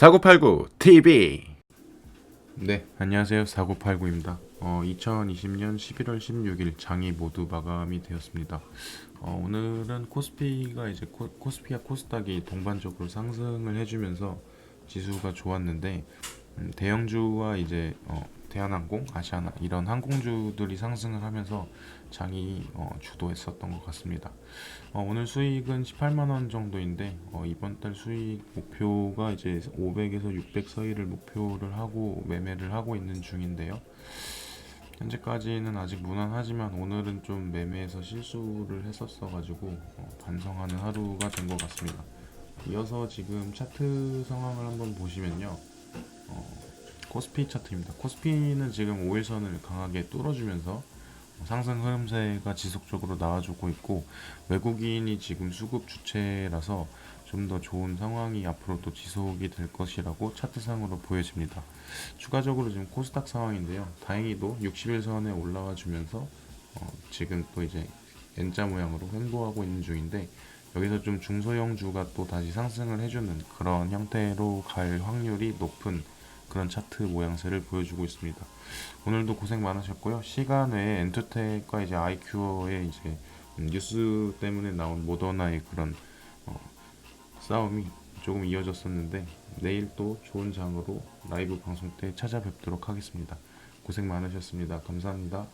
사고팔구 TV 네. 안녕하세요. 사고팔구입니다. 어, 2020년 11월 16일 장이 모두 마감이 되었습니다. 어, 오늘은 코스피가 이제 코, 코스피와 코스닥이 동반적으로 상승을 해주면서 지수가 좋았는데 음, 대형주와 이제 어, 대한항공, 아시아나 이런 항공주들이 상승을 하면서 장이 어, 주도했었던 것 같습니다. 어, 오늘 수익은 18만 원 정도인데 어, 이번 달 수익 목표가 이제 500에서 600 사이를 목표를 하고 매매를 하고 있는 중인데요. 현재까지는 아직 무난하지만 오늘은 좀 매매에서 실수를 했었어 가지고 어, 반성하는 하루가 된 것 같습니다. 이어서 지금 차트 상황을 한번 보시면요. 어, 코스피 차트입니다. 코스피는 지금 5일선을 강하게 뚫어주면서 상승 흐름세가 지속적으로 나와주고 있고 외국인이 지금 수급 주체라서 좀 더 좋은 상황이 앞으로도 지속이 될 것이라고 차트상으로 보여집니다. 추가적으로 지금 코스닥 상황인데요. 다행히도 60일선에 올라와 주면서 어, 지금 또 이제 N자 모양으로 횡보하고 있는 중인데 여기서 좀 중소형주가 또 다시 상승을 해주는 그런 형태로 갈 확률이 높은 그런 차트 모양새를 보여주고 있습니다. 오늘도 고생 많으셨고요. 시간 외에 엔터텍과 이제 아이큐어의 이제 음, 뉴스 때문에 나온 모더나의 그런 어, 싸움이 조금 이어졌었는데 내일 또 좋은 장으로 라이브 방송 때 찾아뵙도록 하겠습니다. 고생 많으셨습니다. 감사합니다.